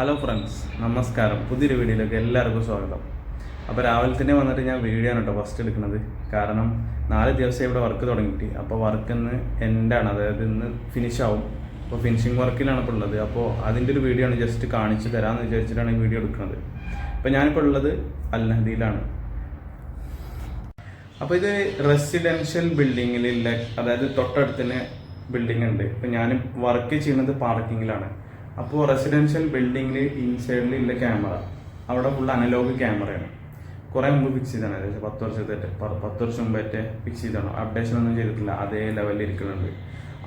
Hello friends നമസ്കാരം. പുതിയൊരു വീഡിയോയിലേക്ക് എല്ലാവർക്കും സ്വാഗതം. അപ്പോൾ രാവിലെ തന്നെ വന്നിട്ട് ഞാൻ വീഡിയോ ആണ് കേട്ടോ ഫസ്റ്റ് എടുക്കുന്നത്. കാരണം നാല് ദിവസം ഇവിടെ വർക്ക് തുടങ്ങിയിട്ട്. അപ്പോൾ വർക്ക് ഇന്ന് എൻഡാണ് അതായത് ഇന്ന് ഫിനിഷ് ആവും. അപ്പോൾ ഫിനിഷിങ് വർക്കിലാണ് ഇപ്പോൾ ഉള്ളത്. അപ്പോൾ അതിന്റെ ഒരു വീഡിയോ ആണ് ജസ്റ്റ് കാണിച്ചു തരാമെന്ന് വിചാരിച്ചിട്ടാണ് ഈ വീഡിയോ എടുക്കുന്നത്. അപ്പോൾ ഞാനിപ്പോൾ ഉള്ളത് അൽനഹദിയിലാണ്. അപ്പോൾ ഇത് റെസിഡൻഷ്യൽ ബിൽഡിങ്ങിലുള്ള അതായത് തൊട്ടടുത്തിന് ബിൽഡിംഗ് ഉണ്ട്. ഇപ്പം ഞാൻ വർക്ക് ചെയ്യുന്നത് പാർക്കിങ്ങിലാണ് അപ്പോൾ റെസിഡൻഷ്യൽ ബിൽഡിങ്ങിൽ ഇൻസൈഡിൽ ഉള്ള ക്യാമറ അവിടെ ഫുൾ അനലോഗ് ക്യാമറയാണ് കുറേ മുമ്പ് ഫിക്സ് ചെയ്താണ് ഏകദേശം പത്ത് വർഷത്തെ പത്ത് വർഷം മുമ്പേറ്റ ഫിക്സ് ചെയ്താണ് അപ്ഡേഷൻ ഒന്നും ചെയ്തിട്ടില്ല. അതേ ലെവലിൽ ഇരിക്കുന്നുണ്ട്.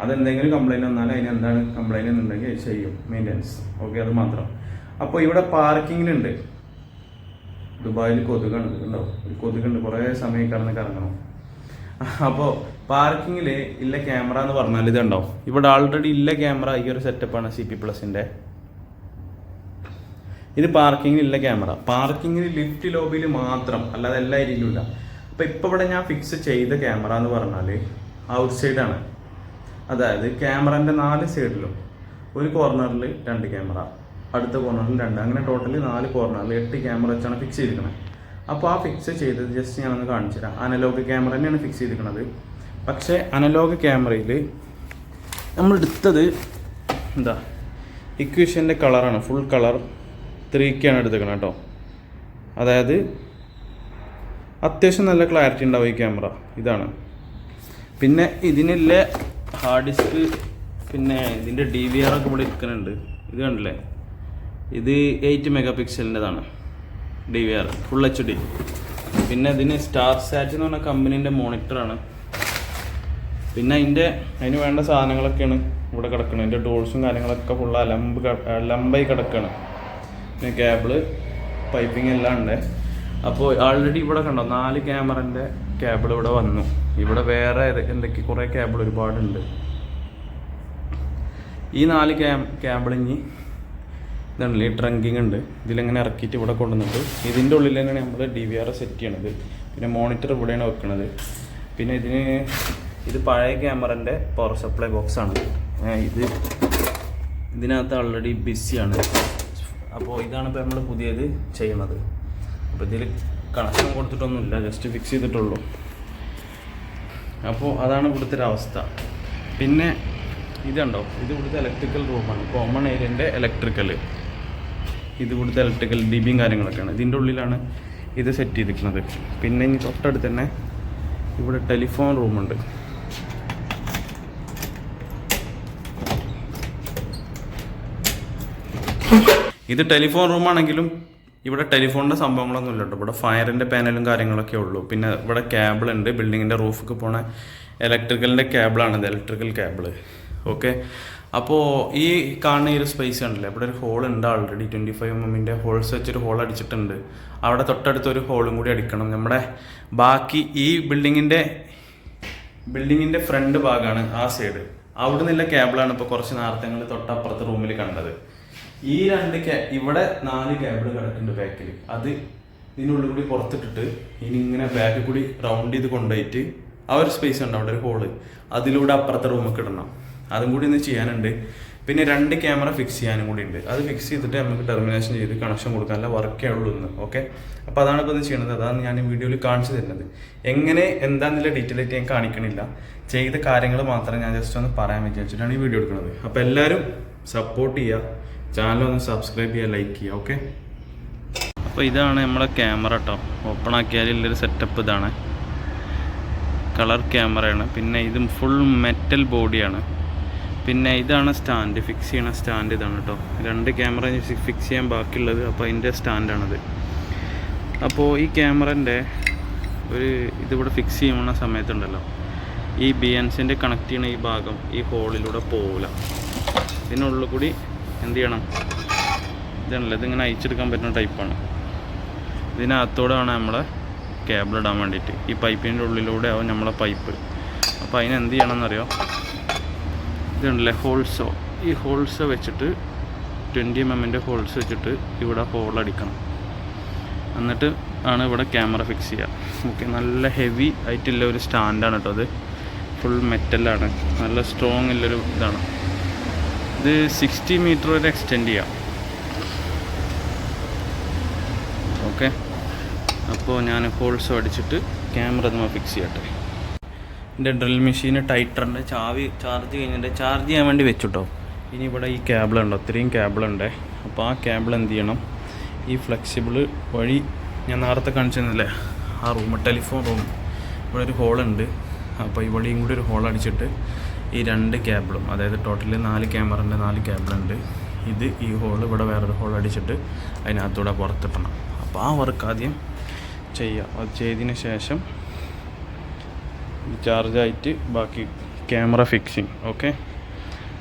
അതെന്തെങ്കിലും കംപ്ലൈന്റ് വന്നാൽ അതിന് എന്താണ് കംപ്ലൈന്റ് എന്നുണ്ടെങ്കിൽ ചെയ്യും. മെയിന്റനൻസ് ഓക്കെ അത് മാത്രം. അപ്പോൾ ഇവിടെ പാർക്കിങ്ങിലുണ്ട് ദുബായിൽ കൊതുകുണ്ട് ഉണ്ടോ ഒരു കൊതുകുണ്ട്. കുറേ സമയം കടന്ന് കറങ്ങണം. അപ്പോൾ പാർക്കിങ്ങിൽ ഇല്ല ക്യാമറ എന്ന് പറഞ്ഞാൽ ഇതുണ്ടോ ഇവിടെ ആൾറെഡി ഇല്ല ക്യാമറ ഈ ഒരു സെറ്റപ്പാണ് സി പി പ്ലസിന്റെ ഇത് പാർക്കിങ്ങിൽ ഇല്ല ക്യാമറ. പാർക്കിങ്ങിൽ ലിഫ്റ്റ് ലോബിയിൽ മാത്രം അല്ലാതെ എല്ലാ ഏരിയയിലും ഇല്ല. അപ്പോൾ ഇപ്പോൾ ഇവിടെ ഞാൻ ഫിക്സ് ചെയ്ത ക്യാമറ എന്ന് പറഞ്ഞാൽ ഔട്ട് സൈഡാണ് അതായത് ക്യാമറന്റെ നാല് സൈഡിലും ഒരു കോർണറിൽ രണ്ട് ക്യാമറ അടുത്ത കോർണറിൽ രണ്ട്. അങ്ങനെ ടോട്ടൽ നാല് കോർണറിൽ എട്ട് ക്യാമറ വെച്ചാണ് ഫിക്സ് ചെയ്തിരിക്കുന്നത് അപ്പോൾ ആ ഫിക്സ് ചെയ്തത് ജസ്റ്റ് ഞാനൊന്ന് കാണിച്ചു തരാം അനലോഗ് ക്യാമറ തന്നെയാണ് ഫിക്സ് ചെയ്തിരിക്കുന്നത് പക്ഷേ അനലോഗ് ക്യാമറയിൽ നമ്മൾ എടുത്തത് എന്താ? ഇക്വേഷന്റെ കളറാണ്. ഫുൾ കളർ ത്രീക്കാണ് എടുത്തേക്കണം കേട്ടോ. അതായത് അത്യാവശ്യം നല്ല ക്ലാരിറ്റി ഉണ്ടാവും ഈ ക്യാമറ. ഇതാണ്. പിന്നെ ഇതിനുള്ള ഹാർഡ് ഡിസ്ക് പിന്നെ ഇതിന്റെ ഡി വി ആർ ഒക്കെ ഇവിടെ ഇരിക്കുന്നുണ്ട്. ഇത് കണ്ടില്ലേ? ഇത് eight mega പിക്സലിന്റെതാണ് D V R full H D പിന്നെ ഇതിന് സ്റ്റാർ സാറ്റ് എന്ന് പറഞ്ഞ കമ്പനീന്റെ മോണിറ്ററാണ് പിന്നെ അതിന്റെ അതിന് വേണ്ട സാധനങ്ങളൊക്കെയാണ് ഇവിടെ കിടക്കുന്നത് അതിന്റെ ഡോൾസും കാര്യങ്ങളൊക്കെ ഫുൾ അലമ്പ് അലമ്പായി കിടക്കുകയാണ് പിന്നെ കേബിൾ പൈപ്പിംഗ് എല്ലാം ഉണ്ട്. അപ്പോൾ ആൾറെഡി ഇവിടെ കണ്ടോ നാല് ക്യാമറന്റെ കേബിൾ ഇവിടെ വന്നു. ഇവിടെ വേറെ എന്തൊക്കെ കുറേ കേബിൾ ഒരുപാടുണ്ട്. ഈ നാല് ക്യാ കേബിൾ ഇനി ഈ ട്രങ്കിങ് ഉണ്ട്. ഇതിലിങ്ങനെ ഇറക്കിയിട്ട് ഇവിടെ കൊണ്ടുവന്നിട്ട് ഇതിന്റെ ഉള്ളിൽ തന്നെയാണ് നമ്മൾ ഡി വി ആർ സെറ്റ് ചെയ്യണത്. പിന്നെ മോണിറ്റർ ഇവിടെയാണ് വെക്കണത്. പിന്നെ ഇതിന് ഇത് പഴയ ക്യാമറന്റെ പവർ സപ്ലൈ ബോക്സാണ് ഇത് ഇതിനകത്ത് ഓൾറെഡി ബിസിയാണ് അപ്പോൾ ഇതാണ് ഇപ്പോൾ നമ്മൾ പുതിയത് ചെയ്യുന്നത്. അപ്പോൾ ഇതിൽ കണക്ഷൻ കൊടുത്തിട്ടൊന്നുമില്ല ജസ്റ്റ് ഫിക്സ് ചെയ്തിട്ടുള്ളൂ. അപ്പോൾ അതാണ് ഇവിടുത്തെ ഒരു അവസ്ഥ. പിന്നെ ഇതുണ്ടോ ഇത് ഇവിടുത്തെ ഇലക്ട്രിക്കൽ റൂമാണ് കോമൺ ഏരിയന്റെ ഇലക്ട്രിക്കൽ ഇത് ഇവിടുത്തെ ഇലക്ട്രിക്കൽ ഡിബിയും കാര്യങ്ങളൊക്കെയാണ്. ഇതിന്റെ ഉള്ളിലാണ് ഇത് സെറ്റ് ചെയ്തിരിക്കുന്നത്. പിന്നെ ഇനി തൊട്ടടുത്ത് തന്നെ ഇവിടെ ടെലിഫോൺ റൂമുണ്ട് ഇത് ടെലിഫോൺ റൂമാണെങ്കിലും ഇവിടെ ടെലിഫോണിന്റെ സംഭവങ്ങളൊന്നും ഇല്ല ഇവിടെ ഫയറിന്റെ പാനലും കാര്യങ്ങളൊക്കെ ഉള്ളൂ. പിന്നെ ഇവിടെ കേബിൾ ഉണ്ട്. ബിൽഡിങ്ങിന്റെ റൂഫിക്ക് പോണ ഇലക്ട്രിക്കലിന്റെ കേബിളാണിത് ഇലക്ട്രിക്കൽ കേബിൾ ഓക്കെ അപ്പോൾ ഈ കാണുന്ന ഈ ഒരു സ്പേസ് കണ്ടില്ലേ? ഇവിടെ ഒരു ഹോൾ ഉണ്ട് ആൾറെഡി ട്വന്റി ഫൈവ് എമ്മിന്റെ ഹോൾസ് വെച്ചൊരു ഹോൾ അടിച്ചിട്ടുണ്ട്. അവിടെ തൊട്ടടുത്ത് ഒരു ഹോളും കൂടി അടിക്കണം. നമ്മുടെ ബാക്കി ഈ ബിൽഡിങ്ങിന്റെ ബിൽഡിങ്ങിന്റെ ഫ്രണ്ട് ഭാഗമാണ് ആ സൈഡ് അവിടെ നിന്നുള്ള കേബിളാണ് ഇപ്പോൾ കുറച്ച് നേരത്തെ തൊട്ടപ്പുറത്തെ റൂമിൽ കണ്ടത്. ഈ രണ്ട് ഇവിടെ നാല് കേബിൾ കിടക്കുന്നുണ്ട് ബാക്കിൽ അത് ഇതിനുള്ളിൽ കൂടി പുറത്തിട്ടിട്ട് ഇനി ഇങ്ങനെ ബാക്കിൽ കൂടി റൗണ്ട് ചെയ്ത് കൊണ്ടുപോയിട്ട് ആ ഒരു സ്പേസ് ഉണ്ട് അവിടെ ഒരു ഹോൾ അതിലൂടെ അപ്പുറത്തെ റൂമൊക്കെ ഇടണം. അതും കൂടി ഇന്ന് ചെയ്യാനുണ്ട്. പിന്നെ രണ്ട് ക്യാമറ ഫിക്സ് ചെയ്യാനും കൂടി ഉണ്ട്. അത് ഫിക്സ് ചെയ്തിട്ട് നമുക്ക് ടെർമിനേഷൻ ചെയ്ത് കണക്ഷൻ കൊടുക്കാനുള്ള വർക്കേ ഉള്ളൂ ഇന്ന് ഓക്കെ അപ്പോൾ അതാണ് ഇപ്പോൾ ഇത് ചെയ്യുന്നത് അതാണ് ഞാൻ ഈ വീഡിയോയിൽ കാണിച്ചു തരുന്നത്. എങ്ങനെ എന്താണെന്നുള്ള ഡീറ്റെയിൽ ആയിട്ട് ഞാൻ കാണിക്കണില്ല. ചെയ്ത കാര്യങ്ങൾ മാത്രം ഞാൻ ജസ്റ്റ് ഒന്ന് പറയാൻ വിചാരിച്ചിട്ടാണ് ഈ വീഡിയോ എടുക്കുന്നത് അപ്പോൾ എല്ലാവരും സപ്പോർട്ട് ചെയ്യുക. ചാനൽ ഒന്ന് സബ്സ്ക്രൈബ് ചെയ്യുക ലൈക്ക് ചെയ്യുക ഓക്കെ അപ്പോൾ ഇതാണ് നമ്മളെ ക്യാമറ കേട്ടോ ഓപ്പൺ ആക്കിയാലുള്ളൊരു സെറ്റപ്പ് ഇതാണ്. കളർ ക്യാമറയാണ് പിന്നെ ഇതും ഫുൾ മെറ്റൽ ബോഡിയാണ് പിന്നെ ഇതാണ് സ്റ്റാൻഡ് ഫിക്സ് ചെയ്യണ സ്റ്റാൻഡ് ഇതാണ് കേട്ടോ രണ്ട് ക്യാമറ ഫിക്സ് ചെയ്യാൻ ബാക്കിയുള്ളത് അപ്പോൾ അതിന്റെ സ്റ്റാൻഡാണത് അപ്പോൾ ഈ ക്യാമറന്റെ ഒരു ഇതിവിടെ ഫിക്സ് ചെയ്യുന്ന സമയത്തുണ്ടല്ലോ. ഈ ബി എൻസിന്റെ കണക്ട് ചെയ്യണ ഈ ഭാഗം ഈ ഹോളിലൂടെ പോവില്ല ഇതിനുള്ളിൽ കൂടി എന്ത് ചെയ്യണം? ഇതാണല്ലോ ഇതിങ്ങനെ അയച്ചെടുക്കാൻ പറ്റുന്ന ടൈപ്പാണ്. ഇതിനകത്തോടാണ് നമ്മളെ കേബിൾ ഇടാൻ വേണ്ടിയിട്ട്. ഈ പൈപ്പിന്റെ ഉള്ളിലൂടെ ആവും നമ്മളെ പൈപ്പ്. അപ്പോൾ അതിന് എന്ത് ചെയ്യണം എന്നറിയോ ഇതുണ്ടല്ലേ ഹോൾസോ ഈ ഹോൾസോ വെച്ചിട്ട് ട്വന്റി എം എമ്മിന്റെ ഹോൾസ് വെച്ചിട്ട് ഇവിടെ ഹോൾ അടിക്കണം. എന്നിട്ട് ആണ് ഇവിടെ ക്യാമറ ഫിക്സ് ചെയ്യുക. ഓക്കെ നല്ല ഹെവി ആയിട്ടുള്ള ഒരു സ്റ്റാൻഡാണ് കേട്ടോ അത്. ഫുൾ മെറ്റലാണ് നല്ല സ്ട്രോങ് ഉള്ളൊരു ഇതാണ്. ഇത് സിക്സ്റ്റി മീറ്റർ വരെ എക്സ്റ്റെൻഡ് ചെയ്യാം. ഓക്കെ അപ്പോൾ ഞാൻ ഹോൾസ് അടിച്ചിട്ട് ക്യാമറ നമ്മൾ ഫിക്സ് ചെയ്യട്ടെ. എന്റെ ഡ്രിൽ മെഷീന് ടൈറ്ററിന്റെ ചാവി ചാർജ് കഴിഞ്ഞിട്ട് ചാർജ് ചെയ്യാൻ വേണ്ടി വെച്ചിട്ടോ. ഇനി ഇവിടെ ഈ കേബിൾ അത്രയും ക്യാബിളുണ്ട് അപ്പോൾ ആ കേബിൾ എന്ത് ചെയ്യണം? ഈ ഫ്ലെക്സിബിൾ വഴി ഞാൻ നേരത്തെ കാണിച്ചിരുന്നില്ലേ? ആ റൂം ടെലിഫോൺ റൂം ഇവിടെ ഒരു ഹോളുണ്ട് അപ്പോൾ ഇവിടെയും കൂടി ഒരു ഹോൾ അടിച്ചിട്ട് ഈ രണ്ട് കേബിളും അതായത് ടോട്ടലി നാല് ക്യാമറന്റെ നാല് കേബിളുണ്ട്. ഇത് ഈ ഹോൾ ഇവിടെ വേറൊരു ഹോൾ അടിച്ചിട്ട് അതിനകത്തൂടെ പുറത്തിട്ടണം അപ്പോൾ ആ വർക്ക് ആദ്യം ചെയ്യുക അത് ചെയ്തതിന് ശേഷം ചാർജായിട്ട് ബാക്കി ക്യാമറ ഫിക്സിങ് ഓക്കെ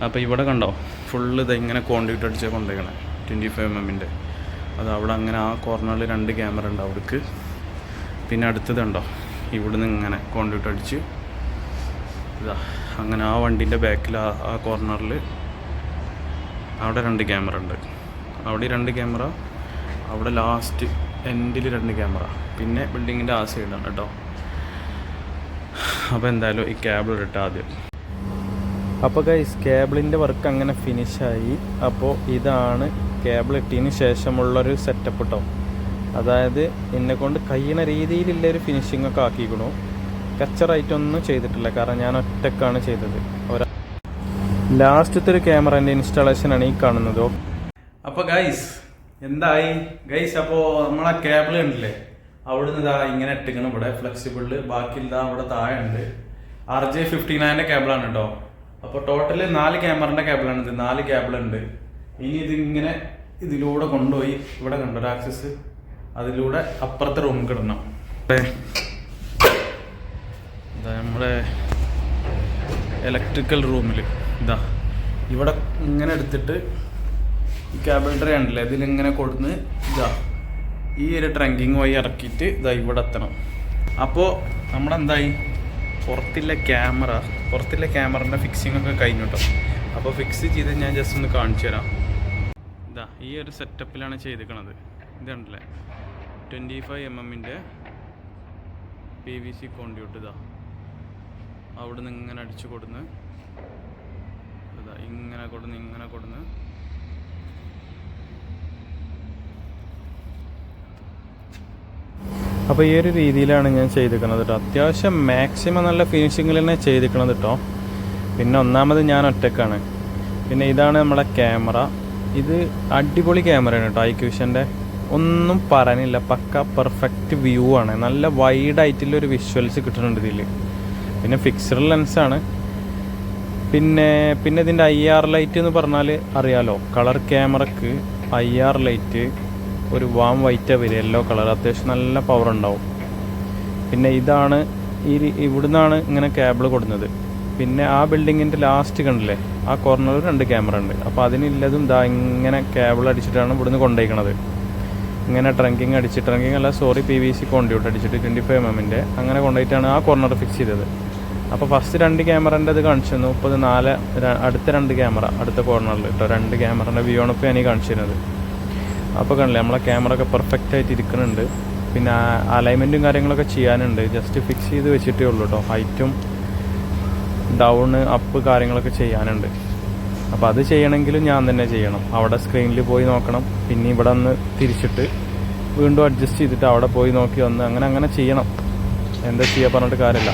അപ്പോൾ ഇവിടെ കണ്ടോ ഫുള്ള് ഇത് ഇങ്ങനെ കോണ്ടിട്ട് അടിച്ചാൽ കൊണ്ടുപോയിക്കണേ ട്വന്റി ഫൈവ് എം എമ്മിന്റെ അത് അവിടെ അങ്ങനെ ആ കോർണറിൽ രണ്ട് ക്യാമറ ഉണ്ട് അവർക്ക് പിന്നെ അടുത്തത് അടുത്തതുണ്ടോ ഇവിടുന്ന് ഇങ്ങനെ കോണ്ടിട്ട് അടിച്ച് ഇതാ. അങ്ങനെ ആ വണ്ടീന്റെ ബാക്കിൽ ആ ആ കോർണറിൽ അവിടെ രണ്ട് ക്യാമറ ഉണ്ട്. അവിടെ രണ്ട് ക്യാമറ അവിടെ ലാസ്റ്റ് എൻഡിൽ രണ്ട് ക്യാമറ പിന്നെ ബിൽഡിങ്ങിന്റെ ആ സൈഡാണ് കേട്ടോ അപ്പോൾ എന്തായാലും ഈ ക്യാബിൾ ഇട്ട് ആദ്യം. അപ്പോൾ ഗൈസ് കേബിളിന്റെ വർക്ക് അങ്ങനെ ഫിനിഷായി അപ്പോൾ ഇതാണ് കേബിൾ ഇട്ടതിന് ശേഷമുള്ളൊരു സെറ്റപ്പ് കേട്ടോ അതായത് എന്നെ കൊണ്ട് കഴിയുന്ന രീതിയിലുള്ള ഒരു ഫിനിഷിംഗ് ഒക്കെ ആക്കിക്കണു. കച്ചറായിട്ടൊന്നും ചെയ്തിട്ടില്ല. കാരണം ഞാൻ ഒറ്റക്കാണ് ചെയ്തത്. ഒരാ ലാസ്റ്റത്തെ ഒരു ക്യാമറേന്റെ ഇൻസ്റ്റാളേഷനാണ് ഈ കാണുന്നത്. അപ്പോൾ ഗൈസ് എന്തായി? ഗൈസ് അപ്പോൾ നമ്മളെ കേബിൾ ഉണ്ടല്ലേ അവിടുന്ന് ഇതാ ഇങ്ങനെ ഇട്ടിക്കണം ഇവിടെ ഫ്ലെക്സിബിളിൽ ബാക്കി ഇതാ അവിടെ താഴെ ഉണ്ട് ആർ ജെ ഫിഫ്റ്റി നയന്റെ കേബിളാണ് കേട്ടോ അപ്പോൾ ടോട്ടൽ നാല് ക്യാമറന്റെ കേബിളാണ് ഇത്. നാല് കേബിൾ ഉണ്ട്. ഇനി ഇതിങ്ങനെ ഇതിലൂടെ കൊണ്ടുപോയി ഇവിടെ കണ്ടോ ആക്സസ് അതിലൂടെ അപ്പുറത്തെ റൂം കിടണം ഇതാ നമ്മുടെ ഇലക്ട്രിക്കൽ റൂമിൽ ഇതാ. ഇവിടെ ഇങ്ങനെ എടുത്തിട്ട് ഈ കേബിൾ ട്രേ ഉണ്ടല്ലേ ഇതിലിങ്ങനെ കൊടുന്ന് ഇതാ. ഈ ഒരു ട്രങ്കിങ് വഴി ഇറക്കിയിട്ട് ഇതാ ഇവിടെ എത്തണം. അപ്പോൾ നമ്മളെന്തായി? പുറത്തില്ല ക്യാമറ പുറത്തില്ല ക്യാമറന്റെ ഫിക്സിംഗ് ഒക്കെ കഴിഞ്ഞു കേട്ടോ അപ്പോൾ ഫിക്സ് ചെയ്ത് ഞാൻ ജസ്റ്റ് ഒന്ന് കാണിച്ചു തരാം. ഇതാ ഈ ഒരു സെറ്റപ്പിലാണ് ചെയ്തിരിക്കണത്. ഇതുണ്ടല്ലേ ട്വന്റി ഫൈവ് എം എമ്മിന്റെ പി വി സി കോണ്ടിയൂട്ട് ഇതാ. അവിടെ ഇങ്ങനെ അടിച്ചു കൊടുന്ന്. ഇതാ ഇങ്ങനെ കൊടുന്ന് ഇങ്ങനെ കൊടുന്ന്. അപ്പോൾ ഈ ഒരു രീതിയിലാണ് ഞാൻ ചെയ്തിരിക്കുന്നത് കേട്ടോ അത്യാവശ്യം മാക്സിമം നല്ല ഫിനിഷിങ്ങിൽ തന്നെ ചെയ്തിരിക്കണത് കേട്ടോ പിന്നെ ഒന്നാമത് ഞാൻ ഒറ്റക്കാണ്. പിന്നെ ഇതാണ് നമ്മുടെ ക്യാമറ ഇത് അടിപൊളി ക്യാമറയാണ് കേട്ടോ ഐക്യൂഷന്റെ ഒന്നും പറയാനില്ല. പക്ക പെർഫെക്റ്റ് വ്യൂ ആണ്. നല്ല വൈഡ് ആയിട്ടുള്ള ഒരു വിഷ്വൽസ് കിട്ടുന്നുണ്ട് ഇതിൽ പിന്നെ ഫിക്സഡ് ലെൻസാണ് പിന്നെ പിന്നെ ഇതിന്റെ ഐ ആർ ലൈറ്റ് എന്ന് പറഞ്ഞാൽ അറിയാലോ? കളർ ക്യാമറക്ക് ഐ ആർ ലൈറ്റ് ഒരു വാം വൈറ്റ് വരിക. യെല്ലോ കളർ അത്യാവശ്യം നല്ല പവർ ഉണ്ടാവും. പിന്നെ ഇതാണ് ഈ ഇവിടുന്നാണ് ഇങ്ങനെ കേബിൾ കൊടുക്കുന്നത് പിന്നെ ആ ബിൽഡിങ്ങിന്റെ ലാസ്റ്റ് കണ്ടില്ലേ? ആ കോർണറിൽ രണ്ട് ക്യാമറ ഉണ്ട്. അപ്പോൾ അതിനില്ലതും ഇതാ ഇങ്ങനെ കേബിൾ അടിച്ചിട്ടാണ് ഇവിടുന്ന് കൊണ്ടുപോയിക്കണത് ഇങ്ങനെ ട്രങ്കിങ് അടിച്ച് ട്രങ്കിങ് അല്ല sorry P V C conduit അടിച്ചിട്ട് ട്വന്റി ഫൈവ് എമ്മിന്റെ അങ്ങനെ കൊണ്ടുപോയിട്ടാണ് ആ കോർണർ ഫിക്സ് ചെയ്തത്. അപ്പോൾ ഫസ്റ്റ് രണ്ട് ക്യാമറന്റെ ഇത് കാണിച്ചു തന്നു. ഇപ്പോൾ ഇത് നാല് അടുത്ത രണ്ട് ക്യാമറ അടുത്ത കോർണറിൽ കേട്ടോ രണ്ട് ക്യാമറന്റെ വ്യൂ ആണ് ഇപ്പോൾ ഞാൻ ഈ കാണിച്ചിരുന്നത് അപ്പോൾ കണ്ടില്ലേ നമ്മളെ ക്യാമറ ഒക്കെ പെർഫെക്റ്റ് ആയിട്ട് ഇരിക്കുന്നുണ്ട്. പിന്നെ അലൈൻമെന്റും കാര്യങ്ങളൊക്കെ ചെയ്യാനുണ്ട്. ജസ്റ്റ് ഫിക്സ് ചെയ്ത് വെച്ചിട്ടേ ഉള്ളൂ കേട്ടോ ഹൈറ്റും ഡൗണ് അപ്പ് കാര്യങ്ങളൊക്കെ ചെയ്യാനുണ്ട്. അപ്പോൾ അത് ചെയ്യണമെങ്കിലും ഞാൻ തന്നെ ചെയ്യണം. അവിടെ സ്ക്രീനിൽ പോയി നോക്കണം. പിന്നെ ഇവിടെ ഒന്ന് തിരിച്ചിട്ട് വീണ്ടും അഡ്ജസ്റ്റ് ചെയ്തിട്ട് അവിടെ പോയി നോക്കി വന്ന് അങ്ങനെ അങ്ങനെ ചെയ്യണം. എന്താ ചെയ്യാൻ പറഞ്ഞിട്ട് കാര്യമില്ല.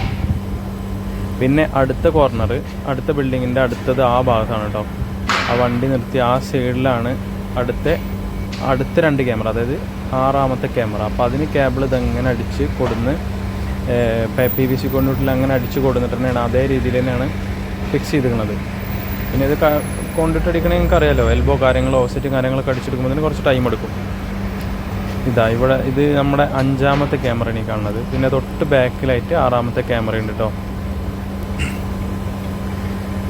പിന്നെ അടുത്ത കോർണർ അടുത്ത ബിൽഡിങ്ങിന്റെ അടുത്തത് ആ ഭാഗത്താണ് കേട്ടോ ആ വണ്ടി നിർത്തി ആ സൈഡിലാണ് അടുത്ത അടുത്ത രണ്ട് ക്യാമറ അതായത് ആറാമത്തെ ക്യാമറ അപ്പോൾ അതിന് കേബിൾ ഇതെങ്ങനെ അടിച്ച് കൊടുന്ന് പി വി സി കൊണ്ടിട്ടിൽ അങ്ങനെ അടിച്ച് കൊടുത്തിട്ട് തന്നെയാണ് അതേ രീതിയിൽ തന്നെയാണ് ഫിക്സ് ചെയ്തിരിക്കുന്നത്. പിന്നെ ഇത് കൊണ്ടിട്ട് അടിക്കണമെങ്കിൽ നിങ്ങൾക്ക് അറിയാലോ എൽബോ കാര്യങ്ങൾ ഓസറ്റും കാര്യങ്ങളൊക്കെ അടിച്ചെടുക്കുമ്പോൾ തന്നെ കുറച്ച് ടൈം എടുക്കും. ഇതാ ഇവിടെ ഇത് നമ്മുടെ അഞ്ചാമത്തെ ക്യാമറയാണ് ഈ കാണുന്നത്. പിന്നെ തൊട്ട് ബാക്കിലായിട്ട് ആറാമത്തെ ക്യാമറ ഉണ്ട് കേട്ടോ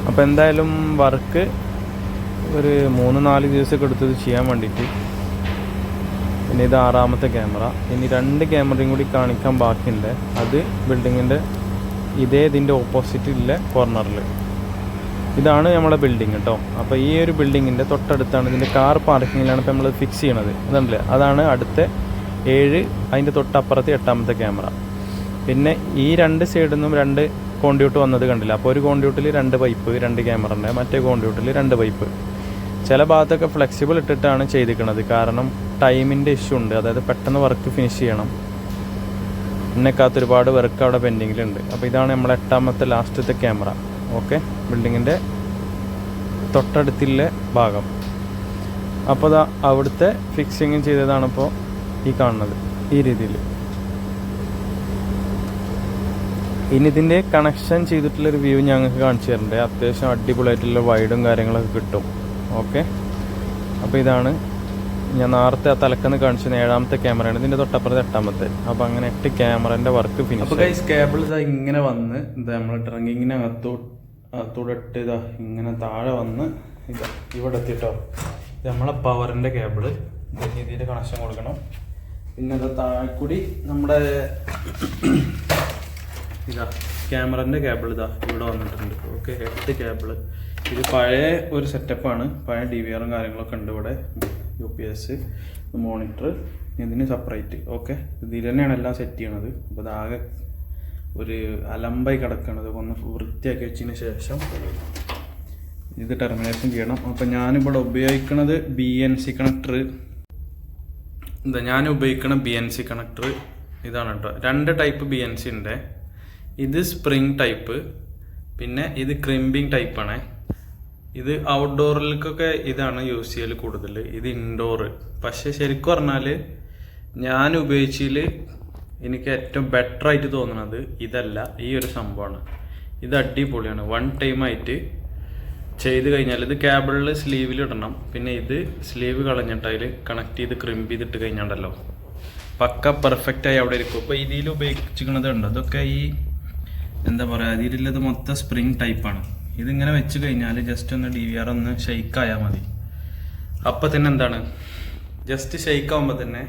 അപ്പോൾ എന്തായാലും വർക്ക് ഒരു മൂന്ന് നാല് ദിവസമൊക്കെ എടുത്തത് ചെയ്യാൻ വേണ്ടിയിട്ട്. പിന്നെ ഇത് ആറാമത്തെ ക്യാമറ. ഇനി രണ്ട് ക്യാമറയും കൂടി കാണിക്കാൻ ബാക്കിയുണ്ട്. അത് ബിൽഡിങ്ങിന്റെ ഇതേ ഇതിന്റെ ഓപ്പോസിറ്റിലെ കോർണറിൽ ഇതാണ് നമ്മുടെ ബിൽഡിംഗ് കേട്ടോ അപ്പോൾ ഈ ഒരു ബിൽഡിങ്ങിന്റെ തൊട്ടടുത്താണ് ഇതിന്റെ കാർ പാർക്കിങ്ങിലാണ് ഇപ്പോൾ നമ്മൾ ഫിക്സ് ചെയ്യണത്. അതല്ലേ അതാണ് അടുത്ത ഏഴ് അതിന്റെ തൊട്ടപ്പുറത്ത് എട്ടാമത്തെ ക്യാമറ. പിന്നെ ഈ രണ്ട് സൈഡിൽ നിന്നും രണ്ട് കോണ്ടിയൂട്ട് വന്നത് കണ്ടില്ല. അപ്പോൾ ഒരു കോണ്ടിയൂട്ടിൽ രണ്ട് പൈപ്പ് രണ്ട് ക്യാമറ ഉണ്ട്. മറ്റേ കോണ്ടിയൂട്ടിൽ രണ്ട് പൈപ്പ് ചില ഭാഗത്തൊക്കെ ഫ്ലെക്സിബിൾ ഇട്ടിട്ടാണ് ചെയ്തിരിക്കുന്നത്. കാരണം ടൈമിന്റെ ഇഷ്യൂ ഉണ്ട്. അതായത് പെട്ടെന്ന് വർക്ക് ഫിനിഷ് ചെയ്യണം. എന്നെക്കാത്ത ഒരുപാട് വർക്ക് അവിടെ പെൻഡിങ്ങിലുണ്ട് അപ്പോൾ ഇതാണ് നമ്മളെ എട്ടാമത്തെ ലാസ്റ്റത്തെ ക്യാമറ ഓക്കെ ബിൽഡിങ്ങിന്റെ തൊട്ടടുത്തുള്ള ഭാഗം. അപ്പോൾ അവിടുത്തെ ഫിക്സിങ് ചെയ്തതാണിപ്പോൾ ഈ കാണുന്നത്. ഈ രീതിയിൽ. ഇനി ഇതിന്റെ കണക്ഷൻ ചെയ്തിട്ടുള്ളൊരു വ്യൂ ഞങ്ങൾക്ക് കാണിച്ചു തരണ്ടേ. അത്യാവശ്യം അടിപൊളിയായിട്ടുള്ള വൈഡും കാര്യങ്ങളൊക്കെ കിട്ടും. ഓക്കെ അപ്പോൾ ഇതാണ് ഞാൻ നേരത്തെ ആ തലക്കെന്ന് കാണിച്ചത് ഏഴാമത്തെ ക്യാമറയാണ് ഇതിന്റെ തൊട്ടപ്പുറത്ത് എട്ടാമത്തെ. അപ്പോൾ അങ്ങനെ എട്ട് ക്യാമറേന്റെ വർക്ക് ഫിനിഷ് അപ്പോൾ ഗൈസ് കേബിൾ ഇതാ ഇങ്ങനെ വന്ന് ഇതാ നമ്മൾ ഡ്രങ്കിങ്ങിനകത്തോ അകത്തൂടെ ഇട്ട് ഇതാ ഇങ്ങനെ താഴെ വന്ന് ഇതാ ഇവിടെ എത്തിട്ടോ. ഇത് നമ്മളെ പവറിന്റെ കേബിൾ ഇതിന്റെ കണക്ഷൻ കൊടുക്കണം. പിന്നെ താഴെ കൂടി നമ്മുടെ ഇതാ ക്യാമറന്റെ കേബിൾ ഇതാ ഇവിടെ വന്നിട്ടുണ്ട്. ഓക്കെ എട്ട് കേബിൾ ഇത് പഴയ ഒരു സെറ്റപ്പാണ് പഴയ ഡി വി ആറും കാര്യങ്ങളൊക്കെ ഉണ്ട് ഇവിടെ. യു പി എസ് മോണിറ്റർ ഇതിന് സെപ്പറേറ്റ് ഓക്കെ ഇതിൽ തന്നെയാണ് എല്ലാം സെറ്റ് ചെയ്യണത്. അപ്പോൾ ആകെ ഒരു അലമ്പായി കിടക്കണത്. ഒന്ന് വൃത്തിയാക്കി വെച്ചതിന് ശേഷം ഇത് ടെർമിനേഷൻ ചെയ്യണം. അപ്പോൾ ഞാനിവിടെ ഉപയോഗിക്കുന്നത് ബി എൻ സി കണക്ടർ എന്താ ഞാൻ ഉപയോഗിക്കുന്ന ബി എൻ സി കണക്ടർ ഇതാണ് കേട്ടോ. രണ്ട് ടൈപ്പ് ബി എൻ സി ഉണ്ട് ഇത് സ്പ്രിങ് ടൈപ്പ് പിന്നെ ഇത് ക്രിമ്പിങ് ടൈപ്പാണ് ഇത് ഔട്ട്ഡോറിലേക്കൊക്കെ ഇതാണ് യൂസ് ചെയ്യൽ കൂടുതൽ ഇത് ഇൻഡോറ് പക്ഷെ ശരിക്കും പറഞ്ഞാൽ ഞാൻ ഉപയോഗിച്ചതിൽ എനിക്ക് ഏറ്റവും ബെറ്റർ ആയിട്ട് തോന്നുന്നത് ഇതല്ല ഈ ഒരു സംഭവമാണ്. ഇത് അടിപൊളിയാണ്. വൺ ടൈം ആയിട്ട് ചെയ്ത് കഴിഞ്ഞാൽ ഇത് കേബിളിൽ സ്ലീവിൽ ഇടണം. പിന്നെ ഇത് സ്ലീവ് കളഞ്ഞിട്ട് അതിൽ കണക്ട് ചെയ്ത് ക്രിമ്പ് ചെയ്തിട്ട് കഴിഞ്ഞാണ്ടല്ലോ. പക്ക പെർഫെക്റ്റ് ആയി അവിടെ ഇരിക്കും. ഇപ്പോൾ ഇതിൽ ഉപയോഗിച്ചിരിക്കുന്നത് ഉണ്ട് അതൊക്കെ ഈ എന്താ പറയുക അതിലുള്ളത് മൊത്തം സ്പ്രിങ് ടൈപ്പാണ് ഇതിങ്ങനെ വെച്ച് കഴിഞ്ഞാൽ ജസ്റ്റ് ഒന്ന് ഡി വി ആർ ഒന്ന് ഷെയ്ക്ക് ആയാൽ മതി. അപ്പം തന്നെ എന്താണ്? ജസ്റ്റ് ഷെയ്ക്ക് ആകുമ്പോൾ തന്നെ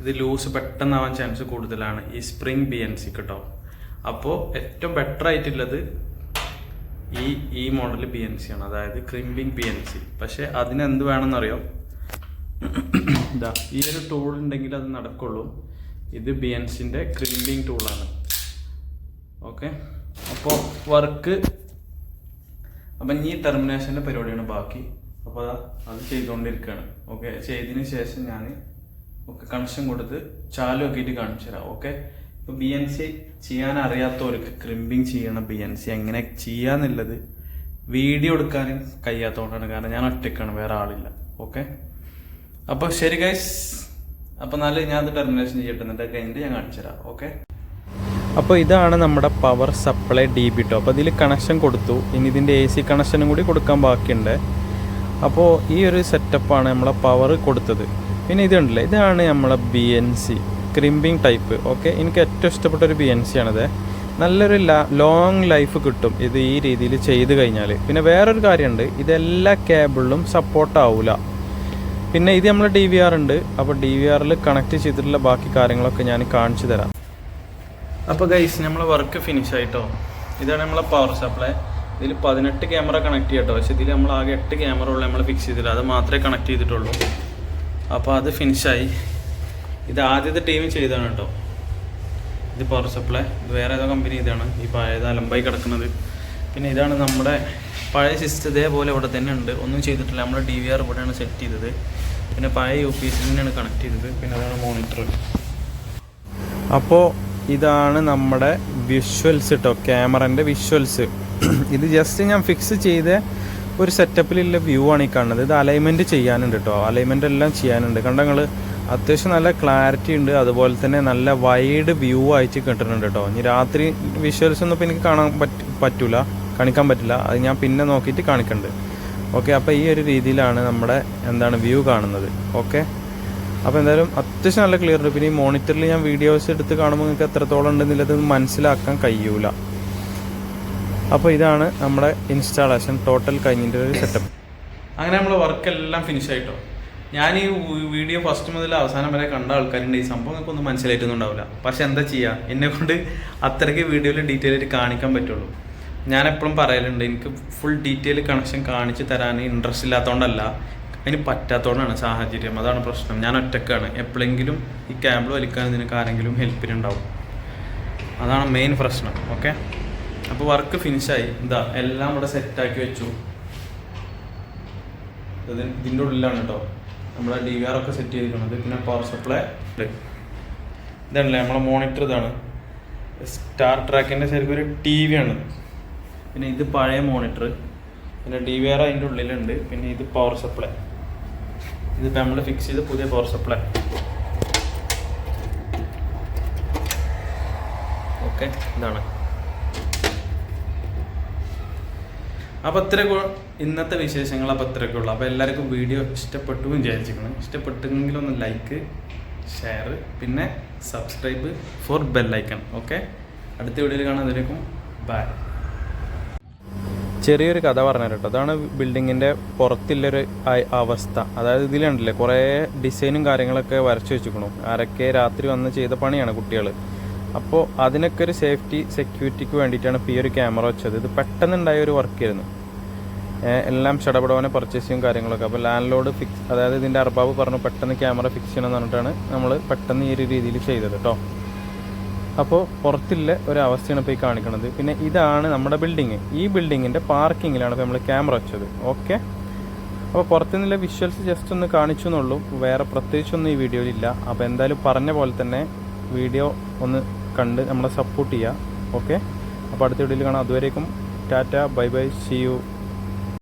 ഇത് ലൂസ് പെട്ടെന്നാവാൻ ചാൻസ് കൂടുതലാണ് ഈ സ്പ്രിങ് ബി എൻ സി കേട്ടോ അപ്പോൾ ഏറ്റവും ബെറ്റർ ആയിട്ടുള്ളത് ഈ ഈ മോഡൽ ബി എൻ സി ആണ്. അതായത് ക്രിമ്പിങ് ബി എൻ സി പക്ഷേ അതിനെന്ത് വേണമെന്നറിയോ ഈ ഒരു ടൂൾ ഉണ്ടെങ്കിൽ അത് നടക്കുള്ളൂ. ഇത് ബി എൻ സിന്റെ ക്രിമ്പിങ് ടൂളാണ് ഓക്കെ. അപ്പോൾ വർക്ക് അപ്പം ഈ ടെർമിനേഷന്റെ പരിപാടിയാണ് ബാക്കി. അപ്പോൾ അതാ ചെയ്തുകൊണ്ടിരിക്കുകയാണ്. ഓക്കെ. ചെയ്തതിന് ശേഷം ഞാൻ ഓക്കെ കണക്ഷൻ കൊടുത്ത് ചാലു ആക്കിയിട്ട് കാണിച്ചു തരാം. ഓക്കെ. ഇപ്പോൾ ബി എൻ സി ചെയ്യാൻ അറിയാത്തവർക്ക് ക്രിമ്പിങ് ചെയ്യണം ബി എൻ സി എങ്ങനെ ചെയ്യാന്നുള്ളത് വീഡിയോ എടുക്കാനും കഴിയാത്തതുകൊണ്ടാണ്. കാരണം ഞാൻ ഒറ്റയ്ക്കാണ് വേറെ ആളില്ല. ഓക്കെ. അപ്പോൾ ശരി ഗൈസ് അപ്പോൾ നല്ല ഞാൻ അത് ടെർമിനേഷൻ ചെയ്യട്ടെ. എന്നിട്ട് കഴിഞ്ഞിട്ട് ഞാൻ കാണിച്ചു തരാം. ഓക്കെ. അപ്പോൾ ഇതാണ് നമ്മുടെ പവർ സപ്ലൈ ഡി ബി ടോ അപ്പോൾ ഇതിൽ കണക്ഷൻ കൊടുത്തു. ഇനി ഇതിന്റെ എ സി കണക്ഷനും കൂടി കൊടുക്കാൻ ബാക്കിയുണ്ട്. അപ്പോൾ ഈ ഒരു സെറ്റപ്പാണ് നമ്മളെ പവർ കൊടുത്തത്. പിന്നെ ഇതുണ്ടല്ലേ? ഇതാണ് നമ്മളെ B N C crimping type okay എനിക്ക് ഏറ്റവും ഇഷ്ടപ്പെട്ട ഒരു ബി എൻ സി ആണിത്. നല്ലൊരു ലോങ് ലൈഫ് കിട്ടും ഇത് ഈ രീതിയിൽ ചെയ്ത് കഴിഞ്ഞാൽ പിന്നെ വേറൊരു കാര്യമുണ്ട്. ഇതെല്ലാ കേബിളിലും സപ്പോർട്ട് ആവില്ല പിന്നെ ഇത് നമ്മൾ ഡി വി ആർ ഉണ്ട്. അപ്പോൾ ഡി വി ആറിൽ കണക്ട് ചെയ്തിട്ടുള്ള ബാക്കി കാര്യങ്ങളൊക്കെ ഞാൻ കാണിച്ചു തരാം. അപ്പോൾ ഗൈസ് നമ്മളെ വർക്ക് ഫിനിഷ് ആയിട്ടോ? ഇതാണ് നമ്മളെ പവർ സപ്ലൈ ഇതിൽ പതിനെട്ട് ക്യാമറ കണക്ട് ചെയ്യട്ടോ. പക്ഷേ ഇതിൽ നമ്മൾ ആകെ എട്ട് ക്യാമറ ഉള്ളു നമ്മൾ ഫിക്സ് ചെയ്തില്ല. അത് മാത്രമേ കണക്ട് ചെയ്തിട്ടുള്ളൂ. അപ്പോൾ അത് ഫിനിഷായി ഇത് ആദ്യത്തെ ടീം ചെയ്തതാണ് കേട്ടോ. ഇത് പവർ സപ്ലൈ ഇത് വേറെ ഏതോ കമ്പനി ഇതാണ്. ഈ പഴയത് അലമ്പായി കിടക്കുന്നത്. പിന്നെ ഇതാണ് നമ്മുടെ പഴയ സിസ്റ്റം ഇതേപോലെ ഇവിടെ തന്നെ ഉണ്ട്. ഒന്നും ചെയ്തിട്ടില്ല. നമ്മൾ ഡി വി ആർ ഇവിടെയാണ് സെറ്റ് ചെയ്തത്. പിന്നെ പഴയ യു പി എസ് തന്നെയാണ് കണക്ട് ചെയ്തത്. പിന്നെ അതാണ് മോണിറ്റർ അപ്പോൾ ഇതാണ് നമ്മുടെ വിഷ്വൽസ് കേട്ടോ ക്യാമറന്റെ വിഷ്വൽസ് ഇത് ജസ്റ്റ് ഞാൻ ഫിക്സ് ചെയ്ത ഒരു സെറ്റപ്പിലുള്ള വ്യൂ ആണ് ഈ കാണുന്നത്. ഇത് അലൈൻമെന്റ് ചെയ്യാനുണ്ട് കേട്ടോ അലൈൻമെന്റ് എല്ലാം ചെയ്യാനുണ്ട്. കണ്ടോ നിങ്ങൾ അത്യാവശ്യം നല്ല ക്ലാരിറ്റി ഉണ്ട്. അതുപോലെ തന്നെ നല്ല വൈഡ് വ്യൂ ആയിട്ട് കിട്ടുന്നുണ്ട് കേട്ടോ ഇനി രാത്രി വിഷ്വൽസ് ഒന്നും എനിക്ക് കാണാൻ പറ്റ പറ്റൂല. കാണിക്കാൻ പറ്റില്ല. അത് ഞാൻ പിന്നെ നോക്കിയിട്ട് കാണിക്കുന്നുണ്ട് ഓക്കെ അപ്പോൾ ഈ ഒരു രീതിയിലാണ് നമ്മുടെ എന്താണ് വ്യൂ കാണുന്നത്. ഓക്കെ അപ്പോൾ എന്തായാലും അത്യാവശ്യം നല്ല ക്ലിയർ ഉണ്ട്. പിന്നെ ഈ മോണിറ്ററിൽ ഞാൻ വീഡിയോസ് എടുത്ത് കാണുമ്പോൾ നിങ്ങൾക്ക് എത്രത്തോളം ഉണ്ടെന്നുള്ളത് മനസ്സിലാക്കാൻ കഴിയൂല. അപ്പോൾ ഇതാണ് നമ്മുടെ ഇൻസ്റ്റാളേഷൻ ടോട്ടൽ കഴിഞ്ഞിന്റെ ഒരു സെറ്റപ്പ് അങ്ങനെ നമ്മൾ വർക്ക് എല്ലാം ഫിനിഷ് ആയിട്ടോ. ഞാൻ ഈ വീഡിയോ ഫസ്റ്റ് മുതൽ അവസാനം വരെ കണ്ട ആൾക്കാരുണ്ട്. ഈ സംഭവം നിങ്ങൾക്ക് ഒന്നും മനസ്സിലായിട്ടൊന്നും പക്ഷെ എന്താ ചെയ്യുക എന്നെ കൊണ്ട് അത്രയ്ക്ക് വീഡിയോയിൽ ഡീറ്റെയിൽ ആയിട്ട് കാണിക്കാൻ പറ്റുള്ളൂ. ഞാൻ എപ്പോഴും പറയലുണ്ട് എനിക്ക് ഫുൾ ഡീറ്റെയിൽ കണക്ഷൻ കാണിച്ച് തരാൻ ഇൻട്രസ്റ്റ് ഇല്ലാത്തതുകൊണ്ടല്ല അതിന് പറ്റാത്തതുകൊണ്ടാണ് സാഹചര്യം. അതാണ് പ്രശ്നം. ഞാൻ ഒറ്റക്കാണ്. എപ്പോഴെങ്കിലും ഈ ക്യാബിൾ വലിക്കാൻ നിനക്ക് ആരെങ്കിലും ഹെൽപ്പിനുണ്ടാവും അതാണ് മെയിൻ പ്രശ്നം. ഓക്കെ അപ്പോൾ വർക്ക് ഫിനിഷായി എന്താ എല്ലാം ഇവിടെ സെറ്റാക്കി വെച്ചു. ഇത് ഇതിന്റെ ഉള്ളിലാണ് കേട്ടോ നമ്മളെ ഡി വി ആർ ഒക്കെ സെറ്റ് ചെയ്തിരിക്കുന്നത്. പിന്നെ പവർ സപ്ലൈ ഇതാണല്ലേ നമ്മളെ മോണിറ്റർ ഇതാണ്. സ്റ്റാർ ട്രാക്കിന്റെ ശരിക്കും ഒരു ടി വി ആണ്. പിന്നെ ഇത് പഴയ മോണിറ്റർ പിന്നെ ഡി വി ആർ അതിന്റെ ഉള്ളിലുണ്ട്. പിന്നെ ഇത് പവർ സപ്ലൈ ഇതിപ്പോൾ നമ്മൾ ഫിക്സ് ചെയ്ത് പുതിയ പവർ സപ്ലൈ ഓക്കെ ഇതാണ്. അപ്പോൾ ഇത്രയൊക്കെ ഇന്നത്തെ വിശേഷങ്ങൾ അപ്പോൾ ഇത്രയൊക്കെ ഉള്ളൂ. അപ്പോൾ എല്ലാവർക്കും വീഡിയോ ഇഷ്ടപ്പെട്ടു വിചാരിച്ചിരിക്കണം ഇഷ്ടപ്പെട്ടെങ്കിൽ ഒന്ന് ലൈക്ക് ഷെയർ പിന്നെ subscribe for bell icon okay അടുത്ത വീഡിയോയിൽ കാണാൻ ബൈ ചെറിയൊരു കഥ പറഞ്ഞു കേട്ടോ. അതാണ് ബിൽഡിങ്ങിന്റെ പുറത്തുള്ളൊരു അവസ്ഥ. അതായത് ഇതിലുണ്ടല്ലേ കുറേ ഡിസൈനും കാര്യങ്ങളൊക്കെ വരച്ചു വെച്ചിരിക്കണം. ആരൊക്കെ രാത്രി വന്ന് ചെയ്ത പണിയാണ് കുട്ടികൾ അപ്പോൾ അതിനൊക്കെ ഒരു സേഫ്റ്റി സെക്യൂരിറ്റിക്ക് വേണ്ടിയിട്ടാണ് ഇപ്പോൾ ഈ ഒരു ക്യാമറ വെച്ചത്. ഇത് പെട്ടെന്നുണ്ടായ ഒരു വർക്കായിരുന്നു എല്ലാം ചടപടവനെ പർച്ചേസിങ്ങും കാര്യങ്ങളൊക്കെ. അപ്പോൾ ലാൻഡ് ലോഡ് ഫിക്സ് അതായത് ഇതിന്റെ അർബാബ് പറഞ്ഞു പെട്ടെന്ന് ക്യാമറ ഫിക്സ് ചെയ്യണം എന്ന് പറഞ്ഞിട്ടാണ് നമ്മൾ പെട്ടെന്ന് ഈ ഒരു രീതിയിൽ ചെയ്തത് കേട്ടോ അപ്പോൾ പുറത്തുള്ള ഒരു അവസ്ഥയാണ് ഇപ്പോൾ ഈ കാണിക്കുന്നത് പിന്നെ ഇതാണ് നമ്മുടെ ബിൽഡിങ് ഈ ബിൽഡിങ്ങിന്റെ പാർക്കിങ്ങിലാണ് ഇപ്പോൾ നമ്മൾ ക്യാമറ വെച്ചത്. ഓക്കെ അപ്പോൾ പുറത്തുനിന്നുള്ള വിഷ്വൽസ് ജസ്റ്റ് ഒന്ന് കാണിച്ചു എന്നുള്ളൂ. വേറെ പ്രത്യേകിച്ചൊന്നും ഈ വീഡിയോയിൽ ഇല്ല അപ്പോൾ എന്തായാലും പറഞ്ഞ പോലെ തന്നെ വീഡിയോ ഒന്ന് കണ്ട് നമ്മളെ സപ്പോർട്ട് ചെയ്യുക ഓക്കെ അപ്പോൾ അടുത്ത വീഡിയോയിൽ കാണാം. അതുവരേക്കും tata. Bye bye. See you